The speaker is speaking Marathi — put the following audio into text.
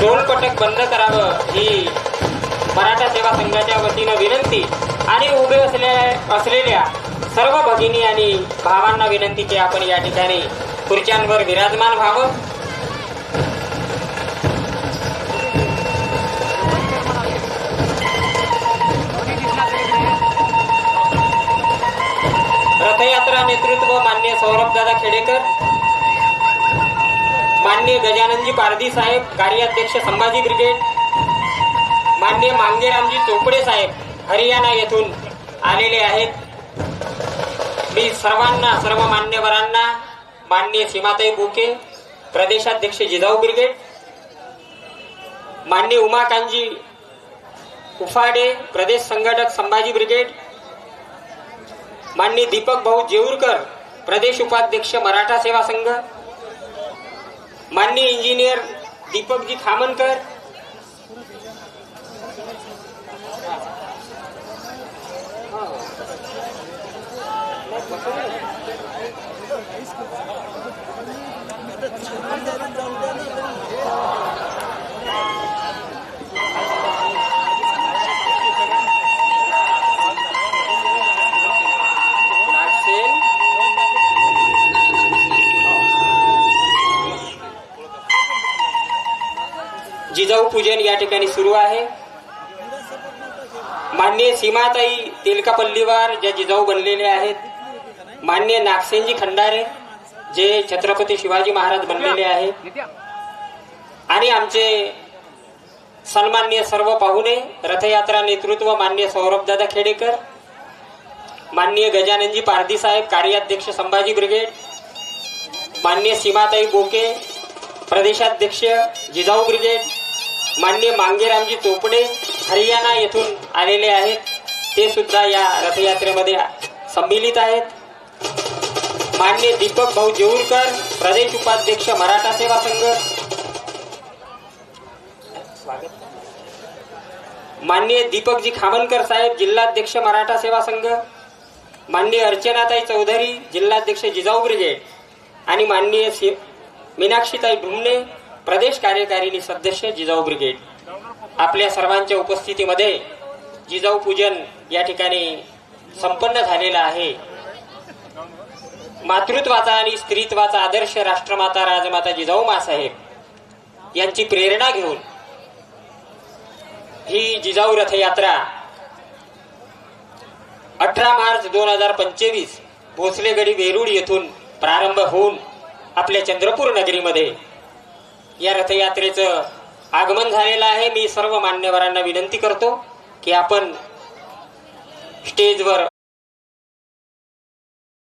ढोलपटक बंद करावं ही मराठा सेवा संघाच्या वतीनं विनंती आणि उभे असलेल्या असलेल्या सर्व भगिनी आणि भावांना विनंती की आपण या ठिकाणी खुर्च्यांवर विराजमान व्हावं. रथयात्रा नेतृत्व मान्य सौरभदादा खेडेकर. मान्य गजाननजी पारधी साहेब कार्याध्यक्ष संभाजी ब्रिगेड मान्य मांगेरामजी चोपडे साहेब हरियाणा येथून आलेले आहेत. मी सर्वांना सर्व मान्यवरांना मान्य सीमाताई बुके प्रदेशाध्यक्ष जिजाऊ ब्रिगेड मान्य उमाकांजी उफाडे प्रदेश संघटक संभाजी ब्रिगेड माननीय दीपक भाऊ जेऊरकर प्रदेश उपाध्यक्ष मराठा सेवा संघ माननीय इंजिनियर दीपकजी खामनकर। जिजाऊ पूजन या ठिकाणी सुरू आहे. मान्य सीमाताई तेलकापल्लीवार ज्या जिजाऊ बनलेले आहेत. मान्य नागसेनजी खंडारे जे छत्रपती शिवाजी महाराज बनलेले आहेत. आणि आमचे सन्मान्य सर्व पाहुणे रथयात्रा नेतृत्व मान्य सौरभदादा खेडेकर माननीय गजाननजी पारधी साहेब कार्याध्यक्ष संभाजी ब्रिगेड माननीय सीमाताई बोके प्रदेशाध्यक्ष जिजाऊ ब्रिगेड माननीय मांगेरामजी चोपडे हरियाणा येथून आलेले आहेत. ते सुद्धा या रथयात्रेमध्ये संमिलित आहेत. मान्य दीपक भाऊ जेऊरकर प्रदेश उपाध्यक्ष मराठा सेवा संघ. स्वागत माननीय दीपकजी खामनकर साहेब जिल्हाध्यक्ष मराठा सेवा संघ. माननीय अर्चनाताई चौधरी जिल्हाध्यक्ष जिजाऊ ब्रिगेड. आणि माननीय मीनाक्षीताई ढुमणे प्रदेश कार्यकारिणी सदस्य जिजाऊ ब्रिगेड. आपल्या सर्वांच्या उपस्थितीमध्ये जिजाऊ पूजन या ठिकाणी संपन्न झालेलं आहे. मातृत्वाचा आणि स्त्रीत्वाचा आदर्श राष्ट्रमाता राजमाता जिजाऊ मासाहेब यांची प्रेरणा घेऊन ही जिजाऊ रथयात्रा अठरा मार्च दोन हजार पंचवीस भोसलेगडी वेरूळ येथून प्रारंभ होऊन आपल्या चंद्रपूर नगरीमध्ये या रथयात्रेचं आगमन झालेलं आहे. मी सर्व मान्यवरांना विनंती करतो की आपण स्टेजवर